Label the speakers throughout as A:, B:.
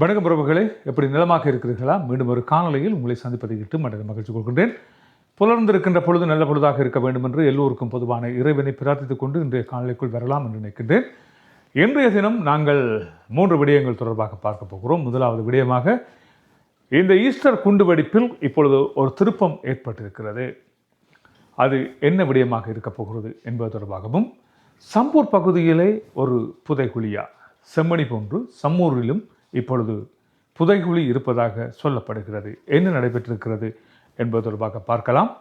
A: வணக்கம் பிரபுகளே. எப்படி நிலமாக இருக்கிறீர்களா? மீண்டும் ஒரு காணொலியில் உங்களை சந்திப்பதை இட்டு மற்ற மகிழ்ச்சி கொள்கின்றேன். புலர்ந்திருக்கின்ற பொழுது நல்ல பொழுதாக இருக்க வேண்டும் என்று எல்லோருக்கும் பொதுவான இறைவனை பிரார்த்தித்துக் கொண்டு இன்றைய காணொலிக்குள் வரலாம் என்று நினைக்கின்றேன். இன்றைய தினம் நாங்கள் மூன்று விடயங்கள் தொடர்பாக பார்க்க போகிறோம். முதலாவது விடயமாக இந்த ஈஸ்டர் குண்டுவெடிப்பில் இப்பொழுது ஒரு திருப்பம் ஏற்பட்டிருக்கிறது. அது என்ன விடயமாக இருக்கப் போகிறது என்பது தொடர்பாகவும் சம்பூர் பகுதியிலே ஒரு புதைகுழியா செம்மணி போன்று சம்மூரிலும் இப்பொழுது புதைகுழி இருப்பதாக சொல்லப்படுகிறது. என்ன நடைபெற்றிருக்கிறது என்பது தொடர்பாக பார்க்கலாம்.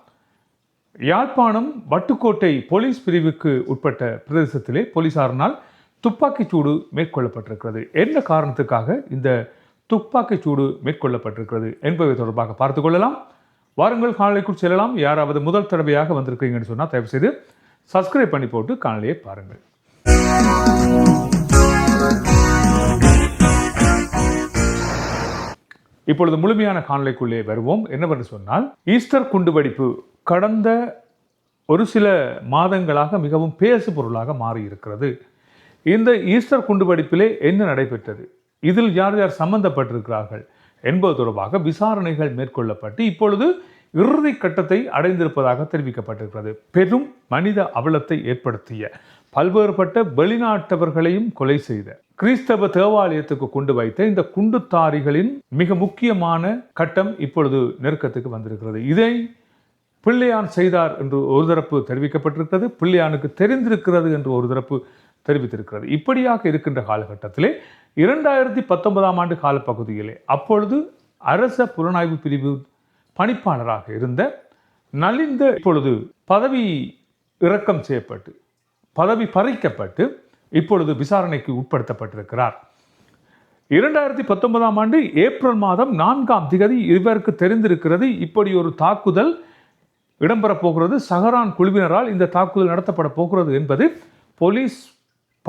A: யாழ்ப்பாணம் வட்டுக்கோட்டை போலீஸ் பிரிவுக்கு உட்பட்ட பிரதேசத்திலே போலீசாரினால் துப்பாக்கிச் சூடு மேற்கொள்ளப்பட்டிருக்கிறது. என்ன காரணத்துக்காக இந்த துப்பாக்கிச் சூடு மேற்கொள்ளப்பட்டிருக்கிறது என்பதை தொடர்பாக பார்த்து கொள்ளலாம். வாருங்கள் காணொலிக்குள் செல்லலாம். யாராவது முதல் தடவையாக வந்திருக்கீங்கன்னு சொன்னால் தயவுசெய்து சப்ஸ்கிரைப் பண்ணி போட்டு காணொலியை பாருங்கள். இப்பொழுது முழுமையான காணொலிக்குள்ளே வருவோம். என்னவென்று சொன்னால் ஈஸ்டர் குண்டுவெடிப்பு கடந்த ஒரு சில மாதங்களாக மிகவும் பேசு பொருளாக மாறியிருக்கிறது. இந்த ஈஸ்டர் குண்டுவெடிப்பிலே என்ன நடைபெற்றது? இதில் யார் யார் சம்பந்தப்பட்டிருக்கிறார்கள் என்பது தொடர்பாக விசாரணைகள் மேற்கொள்ளப்பட்டு இப்பொழுது இறுதி கட்டத்தை அடைந்திருப்பதாக தெரிவிக்கப்பட்டிருக்கிறது. பெரும் மனித அவலத்தை ஏற்படுத்திய பல்வேறுபட்ட வெளிநாட்டவர்களையும் கொலை செய்த கிறிஸ்தவ தேவாலயத்துக்கு கொண்டு வைத்த இந்த குண்டுத்தாரிகளின் மிக முக்கியமான கட்டம் இப்பொழுது நெருக்கத்துக்கு வந்திருக்கிறது. இதை பிள்ளையான் செய்தார் என்று ஒரு தரப்பு தெரிவிக்கப்பட்டிருக்கிறது. பிள்ளையானுக்கு தெரிந்திருக்கிறது என்று ஒரு தரப்பு தெரிவித்திருக்கிறது. இப்படியாக இருக்கின்ற காலகட்டத்திலே இரண்டாயிரத்தி பத்தொன்பதாம் ஆண்டு காலப்பகுதியிலே அப்பொழுது அரச புலனாய்வு பிரிவு பணிப்பாளராக இருந்த நலிந்த இப்பொழுது பதவி இறக்கம் செய்யப்பட்டு பதவி பறிக்கப்பட்டு இப்பொழுது விசாரணைக்கு உட்படுத்தப்பட்டிருக்கிறார். இரண்டாயிரத்தி பத்தொன்பதாம் ஆண்டு ஏப்ரல் மாதம் நான்காம் திகதி இவருக்கு தெரிந்திருக்கிறது இப்படி ஒரு தாக்குதல் இடம்பெறப் போகிறது. சஹரான் குழுவினரால் இந்த தாக்குதல் நடத்தப்பட போகிறது என்பது போலீஸ்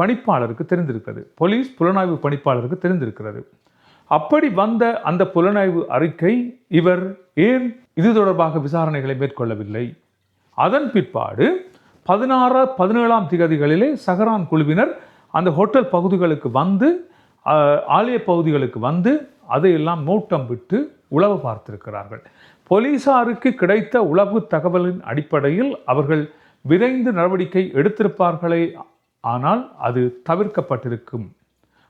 A: பணிப்பாளருக்கு தெரிந்திருக்கிறது. போலீஸ் புலனாய்வு பணிப்பாளருக்கு தெரிந்திருக்கிறது. அப்படி வந்த அந்த புலனாய்வு அறிக்கை இவர் ஏன் இது தொடர்பாக விசாரணைகளை மேற்கொள்ளவில்லை? அதன் பிற்பாடு பதினாறு பதினேழாம் திகதிகளிலே சஹரான் குழுவினர் அந்த ஹோட்டல் பகுதிகளுக்கு வந்து ஆலய பகுதிகளுக்கு வந்து அதையெல்லாம் நோட்டம் விட்டு உளவு பார்த்திருக்கிறார்கள். போலீசாருக்கு கிடைத்த உளவு தகவலின் அடிப்படையில் அவர்கள் விரைந்து நடவடிக்கை எடுத்திருப்பார்களே ஆனால் அது தவிர்க்கப்பட்டிருக்கும்.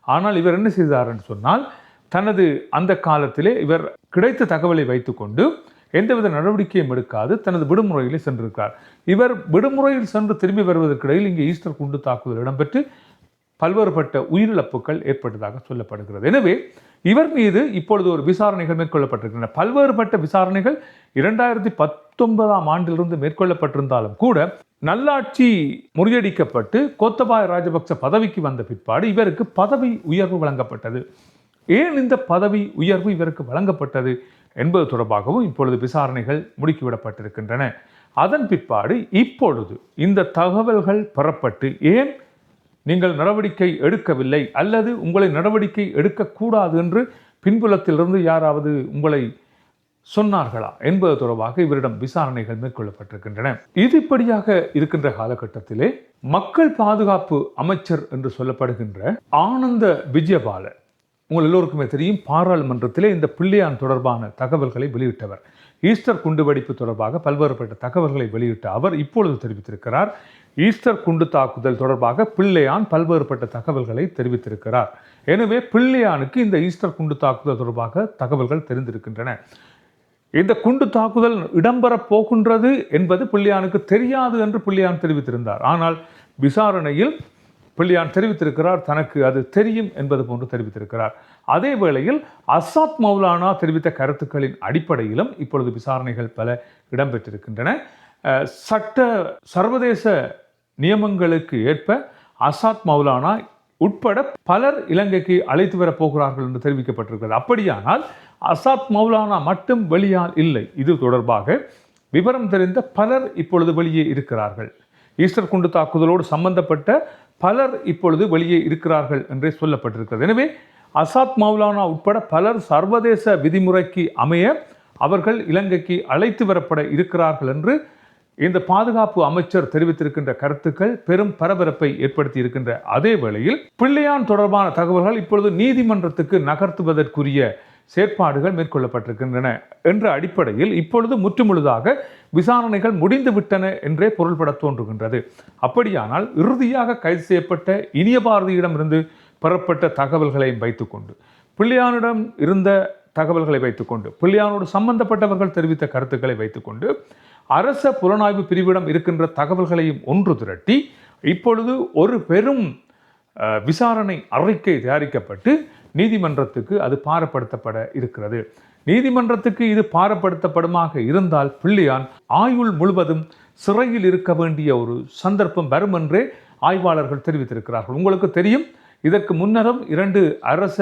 A: ஆனால் இவர் என்ன செய்தார்ன்னு சொன்னால் தனது அந்த காலத்திலே இவர் கிடைத்த தகவலை வைத்துக்கொண்டு எந்தவித நடவடிக்கையும் எடுக்காது தனது விடுமுறையிலே சென்றிருக்கிறார். இவர் விடுமுறையில் சென்று திரும்பி வருவதற்கிடையில் இங்கே ஈஸ்டர் குண்டு தாக்குதல் இடம்பெற்று பல்வேறுபட்ட உயிரிழப்புகள் ஏற்பட்டதாக சொல்லப்படுகிறது. எனவே இவர் மீது இப்பொழுது ஒரு விசாரணைகள் மேற்கொள்ளப்பட்டிருக்கின்றன. பல்வேறுபட்ட விசாரணைகள் இரண்டாயிரத்தி பத்தொன்பதாம் ஆண்டிலிருந்து மேற்கொள்ளப்பட்டிருந்தாலும் கூட நல்லாட்சி முறியடிக்கப்பட்டு கோத்தபாய ராஜபக்ச பதவிக்கு வந்த பிற்பாடு இவருக்கு பதவி உயர்வு வழங்கப்பட்டது. ஏன் இந்த பதவி உயர்வு இவருக்கு வழங்கப்பட்டது? என்பது தொடர்பாகவும் இப்பொழுது விசாரணைகள் முடுக்கிவிடப்பட்டிருக்கின்றன. அதன் பிற்பாடு இப்பொழுது இந்த தகவல்கள் பெறப்பட்டு ஏன் நீங்கள் நடவடிக்கை எடுக்கவில்லை அல்லது உங்களை நடவடிக்கை எடுக்கக்கூடாது என்று பின்புலத்திலிருந்து யாராவது உங்களை சொன்னார்களா என்பது தொடர்பாக இவரிடம் விசாரணைகள் மேற்கொள்ளப்பட்டிருக்கின்றன. இது இப்படியாக இருக்கின்ற காலகட்டத்திலே மக்கள் பாதுகாப்பு அமைச்சர் என்று சொல்லப்படுகின்ற ஆனந்த விஜயபால உங்கள் எல்லோருக்குமே தெரியும் பாராளுமன்றத்திலே இந்த பிள்ளையான் தொடர்பான தகவல்களை வெளியிட்டவர். ஈஸ்டர் குண்டுவெடிப்பு தொடர்பாக பல்வேறுபட்ட தகவல்களை வெளியிட்ட அவர் இப்பொழுது தெரிவித்திருக்கிறார். ஈஸ்டர் குண்டு தாக்குதல் தொடர்பாக பிள்ளையான் பல்வேறுபட்ட தகவல்களை தெரிவித்திருக்கிறார். எனவே பிள்ளையானுக்கு இந்த ஈஸ்டர் குண்டு தாக்குதல் தொடர்பாக தகவல்கள் தெரிந்திருக்கின்றன. இந்த குண்டு தாக்குதல் இடம்பெறப் போகின்றது என்பது பிள்ளையானுக்கு தெரியாது என்று பிள்ளையான் தெரிவித்திருந்தார். ஆனால் விசாரணையில் பிள்ளையான் தெரிவித்திருக்கிறார் தனக்கு அது தெரியும் என்பது போன்று தெரிவித்திருக்கிறார். அதே வேளையில் அசாத் மௌலானா தெரிவித்த கருத்துக்களின் அடிப்படையிலும் இப்பொழுது விசாரணைகள் பல இடம்பெற்றிருக்கின்றன. சட்ட சர்வதேச நியமங்களுக்கு ஏற்ப அசாத் மௌலானா உட்பட பலர் இலங்கைக்கு அழைத்து வரப் போகிறார்கள் என்று தெரிவிக்கப்பட்டிருக்கிறது. அப்படியானால் அசாத் மௌலானா மட்டும் வெளியால் இல்லை. இது தொடர்பாக விவரம் தெரிந்த பலர் இப்பொழுது வெளியே இருக்கிறார்கள். ஈஸ்டர் குண்டு தாக்குதலோடு சம்பந்தப்பட்ட பலர் இப்பொழுது வெளியே இருக்கிறார்கள் என்றே சொல்லப்பட்டிருக்கிறது. எனவே அசாத் மௌலானா உட்பட பலர் சர்வதேச விதிமுறைக்கு அமைய அவர்கள் இலங்கைக்கு அழைத்து வரப்பட இருக்கிறார்கள் என்று இந்த பாதுகாப்பு அமைச்சர் தெரிவித்திருக்கின்ற கருத்துக்கள் பெரும் பரபரப்பை ஏற்படுத்தி இருக்கின்ற அதே வேளையில் பிள்ளையான் தொடர்பான தகவல்கள் இப்பொழுது நீதிமன்றத்துக்கு நகர்த்துவதற்குரிய செயற்பாடுகள் மேற்கொள்ளப்பட்டிருக்கின்றன என்ற அடிப்படையில் இப்பொழுது முற்றுமுழுதாக விசாரணைகள் முடிந்துவிட்டன என்றே பொருள்பட தோன்றுகின்றது. அப்படியானால் இறுதியாக கைது செய்யப்பட்ட இனிய பாரதியிடமிருந்து பெறப்பட்ட தகவல்களையும் வைத்துக்கொண்டு பிள்ளையானிடம் இருந்த தகவல்களை வைத்துக்கொண்டு பிள்ளையானோடு சம்பந்தப்பட்டவர்கள் தெரிவித்த கருத்துக்களை வைத்துக்கொண்டு அரச புலனாய்வு பிரிவிடம் இருக்கின்ற தகவல்களையும் ஒன்று திரட்டி இப்பொழுது ஒரு பெரும் விசாரணை அறிக்கை தயாரிக்கப்பட்டு நீதிமன்றத்துக்கு அது பாரப்படுத்தப்பட இருக்கிறது. நீதிமன்றத்துக்கு இது பாரப்படுத்தப்படுமாக இருந்தால் பிள்ளையான் ஆயுள் முழுவதும் சிறையில் இருக்க வேண்டிய ஒரு சந்தர்ப்பம் வரும் என்றே ஆய்வாளர்கள் தெரிவித்திருக்கிறார்கள். உங்களுக்கு தெரியும் இதற்கு முன்னரும் இரண்டு அரச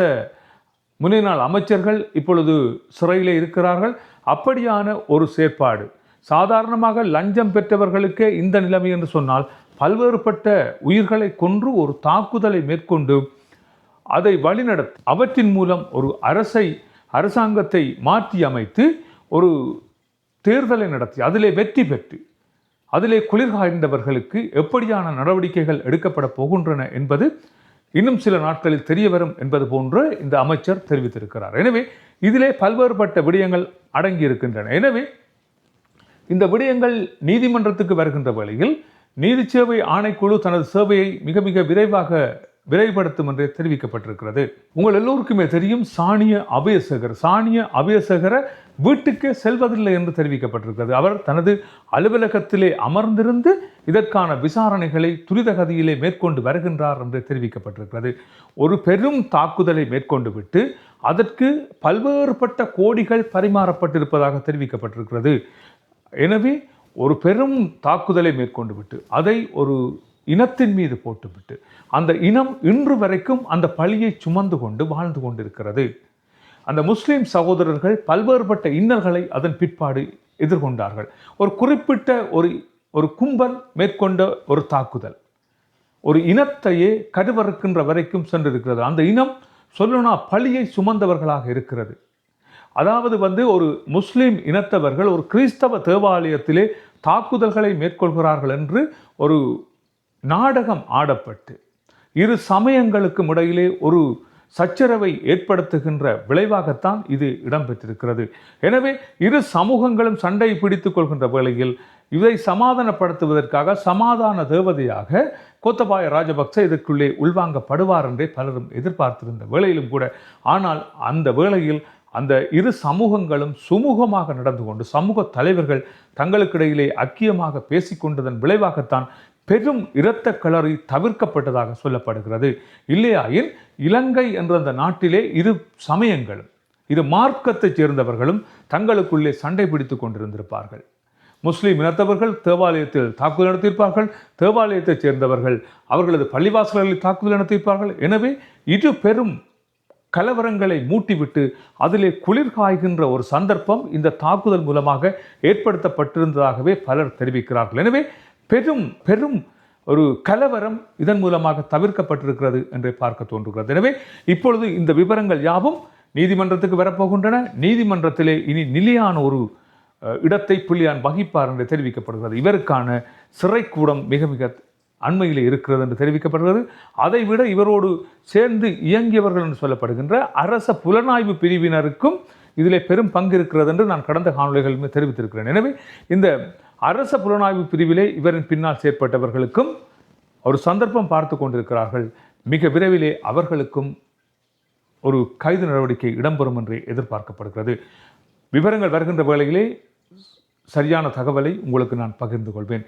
A: முன்னாள் அமைச்சர்கள் இப்பொழுது சிறையிலே இருக்கிறார்கள். அப்படியான ஒரு செயற்பாடு சாதாரணமாக லஞ்சம் பெற்றவர்களுக்கே இந்த நிலைமை என்று சொன்னால் பல்வேறுபட்ட உயிர்களை கொன்று ஒரு தாக்குதலை மேற்கொண்டு அதை வழிநடத்தி அவற்றின் மூலம் ஒரு அரசை அரசாங்கத்தை மாற்றி அமைத்து ஒரு தேர்தலை நடத்தி அதிலே வெற்றி பெற்று அதிலே குளிர்காய்ந்தவர்களுக்கு எப்படியான நடவடிக்கைகள் எடுக்கப்பட போகின்றன என்பது இன்னும் சில நாட்களில் தெரிய வரும் என்பது போன்று இந்த அமைச்சர் தெரிவித்திருக்கிறார். எனவே இதிலே பல்வேறுபட்ட விடயங்கள் அடங்கி இருக்கின்றன எனவே இந்த விடயங்கள் நீதிமன்றத்துக்கு வருகின்ற வேளையில் நீதி சேவை ஆணைக்குழு தனது சேவையை மிக மிக விரைவாக விரைவுபடுத்தும் என்றே தெரிவிக்கப்பட்டிருக்கிறது. உங்கள் எல்லோருக்குமே தெரியும் சாணிய அபயசகர் சாணிய அபயசேகர வீட்டுக்கே செல்வதில்லை என்று தெரிவிக்கப்பட்டிருக்கிறது. அவர் தனது அலுவலகத்திலே அமர்ந்திருந்து இதற்கான விசாரணைகளை துரித கதியிலே மேற்கொண்டு வருகின்றார் என்று தெரிவிக்கப்பட்டிருக்கிறது. ஒரு பெரும் தாக்குதலை மேற்கொண்டு விட்டு அதற்கு பல்வேறுபட்ட கோடிகள் பரிமாறப்பட்டிருப்பதாக தெரிவிக்கப்பட்டிருக்கிறது. எனவே ஒரு பெரும் தாக்குதலை மேற்கொண்டு விட்டு அதை ஒரு இனத்தின் மீது போட்டுவிட்டு அந்த இனம் இன்று வரைக்கும் அந்த பழியை சுமந்து கொண்டு வாழ்ந்து கொண்டிருக்கிறது. அந்த முஸ்லீம் சகோதரர்கள் பல்வேறுபட்ட இன்னல்களை அதன் பிற்பாடு எதிர்கொண்டார்கள். ஒரு குறிப்பிட்ட ஒரு ஒரு கும்பல் மேற்கொண்ட ஒரு தாக்குதல். ஒரு இனத்தையே கருவறுக்கின்ற வரைக்கும் சென்றிருக்கிறது. அந்த இனம் சொல்லணும்னா பழியை சுமந்தவர்களாக இருக்கிறது. அதாவது வந்து ஒரு முஸ்லீம் இனத்தவர்கள் ஒரு கிறிஸ்தவ தேவாலயத்திலே தாக்குதல்களை மேற்கொள்கிறார்கள் என்று ஒரு நாடகம் ஆடப்பட்டு இரு சமயங்களுக்கும் இடையிலே ஒரு சச்சரவை ஏற்படுத்துகின்ற விளைவாகத்தான் இது இடம்பெற்றிருக்கிறது. எனவே இரு சமூகங்களும் சண்டை பிடித்து கொள்கின்ற வேளையில் இதை சமாதானப்படுத்துவதற்காக சமாதான தேவதையாக கோத்தபாய ராஜபக்ச இதற்குள்ளே உள்வாங்கப்படுவார் என்றே பலரும் எதிர்பார்த்திருந்த வேளையிலும் கூட. ஆனால் அந்த வேளையில் அந்த இரு சமூகங்களும் சுமூகமாக நடந்து கொண்டு சமூக தலைவர்கள் தங்களுக்கிடையிலே அக்கியமாக பேசிக்கொண்டதன் விளைவாகத்தான் பெரும் இரத்த கிளறி தவிர்க்கப்பட்டதாக சொல்லப்படுகிறது. இல்லையாயின் இலங்கை என்ற அந்த நாட்டிலே இரு சமயங்களும் இரு மார்க்கத்தைச் சேர்ந்தவர்களும் தங்களுக்குள்ளே சண்டை பிடித்துக் கொண்டிருந்திருப்பார்கள். முஸ்லீம் இனத்தவர்கள் தேவாலயத்தில் தாக்குதல் நடத்தியிருப்பார்கள். தேவாலயத்தைச் சேர்ந்தவர்கள் அவர்களது பள்ளிவாசல்களில் தாக்குதல் நடத்தியிருப்பார்கள். எனவே இரு பெரும் கலவரங்களை மூட்டிவிட்டு அதிலே குளிர் காய்கின்ற ஒரு சந்தர்ப்பம் இந்த தாக்குதல் மூலமாக ஏற்படுத்தப்பட்டிருந்ததாகவே பலர் தெரிவிக்கிறார்கள். எனவே பெரும் பெரும் ஒரு கலவரம் இதன் மூலமாக தவிர்க்கப்பட்டிருக்கிறது என்று பார்க்க தோன்றுகிறது. எனவே இப்பொழுது இந்த விவரங்கள் யாவும் நீதிமன்றத்துக்கு வரப்போகின்றன. நீதிமன்றத்திலே இனி நிலையான ஒரு இடத்தை புள்ளியான் வகிப்பார் என்று தெரிவிக்கப்படுகிறது. இவருக்கான சிறைக்கூடம் மிக மிக அண்மையில் இருக்கிறது என்று தெரிவிக்கப்படுகிறது. அதைவிட இவரோடு சேர்ந்து இயங்கியவர்கள் என்று சொல்லப்படுகின்ற அரச புலனாய்வு பிரிவினருக்கும் இதில் பெரும் பங்கு இருக்கிறது என்று நான் கடந்த காணொலிகளில் தெரிவித்திருக்கிறேன். எனவே இந்த அரச புலனாய்வு பிரிவிலே இவரின் பின்னால் செயற்பட்டவர்களுக்கும் ஒரு சந்தர்ப்பம் பார்த்து கொண்டிருக்கிறார்கள். மிக விரைவிலே அவர்களுக்கும் ஒரு கைது நடவடிக்கை இடம்பெறும் என்று எதிர்பார்க்கப்படுகிறது. விவரங்கள் வருகின்ற வேளையிலே சரியான தகவலை உங்களுக்கு நான் பகிர்ந்து கொள்வேன்.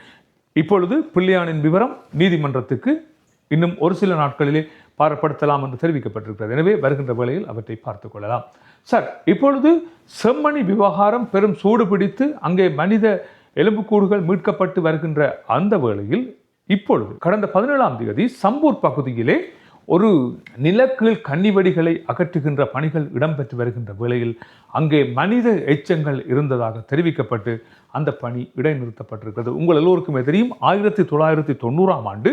A: இப்பொழுது பிள்ளையானின் விவரம் நீதிமன்றத்துக்கு இன்னும் ஒரு சில நாட்களிலே பாரப்படுத்தலாம் என்று தெரிவிக்கப்பட்டிருக்கிறது. எனவே வருகின்ற வேளையில் அவற்றை பார்த்துக்கொள்ளலாம் சார் இப்பொழுது செம்மணி விவகாரம் பெரும் சூடு பிடித்து அங்கே மனித எலும்புக்கூடுகள் மீட்கப்பட்டு வருகின்ற அந்த வேளையில் இப்பொழுது கடந்த பதினேழாம் தேதி சம்பூர் பகுதியிலே ஒரு நிலக்கீழ் கன்னிவெடிகளை அகற்றுகின்ற பணிகள் இடம்பெற்று வருகின்ற வேளையில் அங்கே மனித எச்சங்கள் இருந்ததாக தெரிவிக்கப்பட்டு அந்த பணி இடைநிறுத்தப்பட்டிருக்கிறது. உங்கள் எல்லோருக்குமே தெரியும் ஆயிரத்தி தொள்ளாயிரத்தி தொண்ணூறாம் ஆண்டு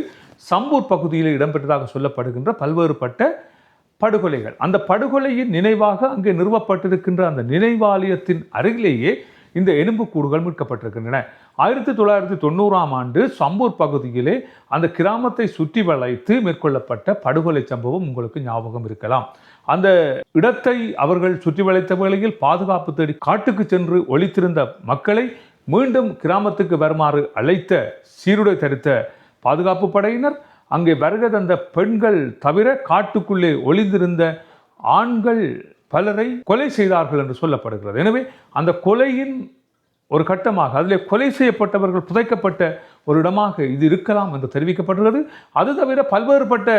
A: சம்பூர் பகுதியில் இடம்பெற்றதாக சொல்லப்படுகின்ற பல்வேறுபட்ட படுகொலைகள். அந்த படுகொலையின் நினைவாக அங்கே நிறுவப்பட்டிருக்கின்ற அந்த நினைவாலயத்தின் அருகிலேயே இந்த எலும்புக்கூடுகள் மீட்கப்பட்டிருக்கின்றன. ஆயிரத்தி தொள்ளாயிரத்தி தொண்ணூறாம் ஆண்டு சம்பூர் பகுதியிலே அந்த கிராமத்தை சுற்றி வளைத்து மேற்கொள்ளப்பட்ட படுகொலை சம்பவம் உங்களுக்கு ஞாபகம் இருக்கலாம். அந்த இடத்தை அவர்கள் சுற்றி வளைத்த வேளையில் பாதுகாப்பு தேடி காட்டுக்கு சென்று ஒழித்திருந்த மக்களை மீண்டும் கிராமத்துக்கு வருமாறு அழைத்த சீருடை தரித்த பாதுகாப்பு படையினர் அங்கே வருகை தந்த பெண்கள் தவிர காட்டுக்குள்ளே ஒளிந்திருந்த ஆண்கள் பலரை கொலை செய்தார்கள் என்று சொல்லப்படுகிறது. எனவே அந்த கொலையின் ஒரு கட்டமாக அதில் கொலை செய்யப்பட்டவர்கள் புதைக்கப்பட்ட ஒரு இடமாக இது இருக்கலாம் என்று தெரிவிக்கப்படுகிறது. அது தவிர பல்வேறுபட்ட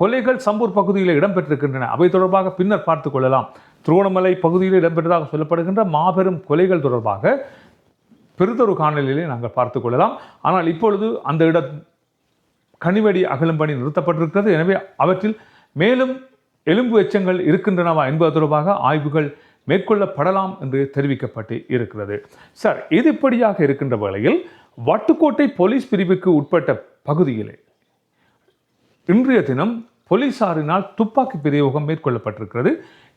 A: கொலைகள் சம்பூர் பகுதியில் இடம்பெற்றிருக்கின்றன. அவை தொடர்பாக பின்னர் பார்த்து கொள்ளலாம். திருவோணமலை பகுதியில் இடம்பெற்றதாக சொல்லப்படுகின்ற மாபெரும் கொலைகள் தொடர்பாக பெருதொரு காணொலியிலே நாங்கள் பார்த்து கொள்ளலாம். ஆனால் இப்பொழுது அந்த இடம் கனிவெடி அகலும் பணி நிறுத்தப்பட்டிருக்கிறது. எனவே அவற்றில் மேலும் எலும்பு எச்சங்கள் இருக்கின்றனவா என்பது தொடர்பாக ஆய்வுகள் மேற்கொள்ளப்படலாம் என்று தெரிவிக்கப்பட்டு இருக்கிறது. சார் இது இப்படியாக இருக்கின்ற வேளையில் வட்டுக்கோட்டை போலீஸ் பிரிவுக்கு உட்பட்ட பகுதியிலே இன்றைய தினம் போலீசாரினால் துப்பாக்கி பிரயோகம் மேற்கொள்ளப்பட்டிருக்கிறது.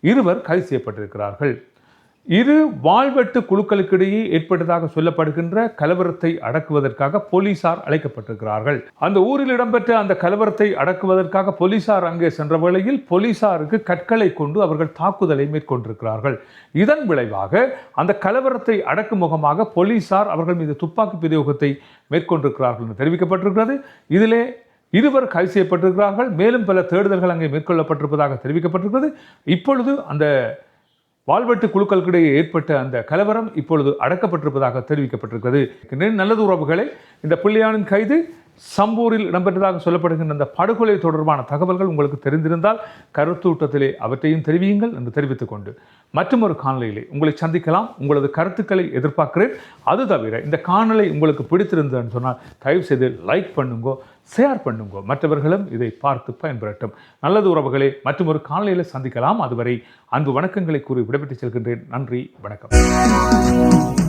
A: இருவர் கைது செய்யப்பட்டிருக்கிறார்கள். இரு வாழ்வெட்டு குழுக்களுக்கிடையே ஏற்பட்டதாக சொல்லப்படுகின்ற கலவரத்தை அடக்குவதற்காக போலீசார் அழைக்கப்பட்டிருக்கிறார்கள். அந்த ஊரில் இடம்பெற்ற அந்த கலவரத்தை அடக்குவதற்காக போலீசார் அங்கே சென்ற வேளையில் போலீசாருக்கு கற்களை கொண்டு அவர்கள் தாக்குதலை மேற்கொண்டிருக்கிறார்கள். இதன் விளைவாக அந்த கலவரத்தை அடக்கும் முகமாக போலீசார் அவர்கள் மீது துப்பாக்கி பிரயோகத்தை மேற்கொண்டிருக்கிறார்கள் என்று தெரிவிக்கப்பட்டிருக்கிறது. இதிலே இருவர் கைது செய்யப்பட்டிருக்கிறார்கள். மேலும் பல தேடுதல்கள் அங்கே மேற்கொள்ளப்பட்டிருப்பதாக தெரிவிக்கப்பட்டிருக்கிறது. இப்பொழுது அந்த வாழ்வெட்டு குழுக்களுக்கிடையே ஏற்பட்ட அந்த கலவரம் இப்பொழுது அடக்கப்பட்டிருப்பதாக தெரிவிக்கப்பட்டிருக்கிறது. நல்லது உறவுகளை இந்த பிள்ளையானின் கைது சம்பூரில் இடம்பெற்றதாக சொல்லப்படுகின்ற அந்த படுகொலை தொடர்பான தகவல்கள் உங்களுக்கு தெரிந்திருந்தால் கருத்தூட்டத்திலே அவற்றையும் தெரிவியுங்கள் என்று தெரிவித்துக் கொண்டு மற்றும் ஒரு காணொலியிலே உங்களை சந்திக்கலாம். உங்களது கருத்துக்களை எதிர்பார்க்கிறேன். அது தவிர இந்த காணொலி உங்களுக்கு பிடித்திருந்ததுன்னு சொன்னால் தயவு செய்து லைக் பண்ணுங்கோ ஷேர் பண்ணுங்க. மற்றவர்களும் இதை பார்த்து பயன்பெறட்டும். நல்லது உறவுகளே மற்றும் ஒரு காணொலியில் சந்திக்கலாம். அதுவரை அன்பு வணக்கங்களை கூறி விடைபெற்று செல்கின்றேன். நன்றி வணக்கம்.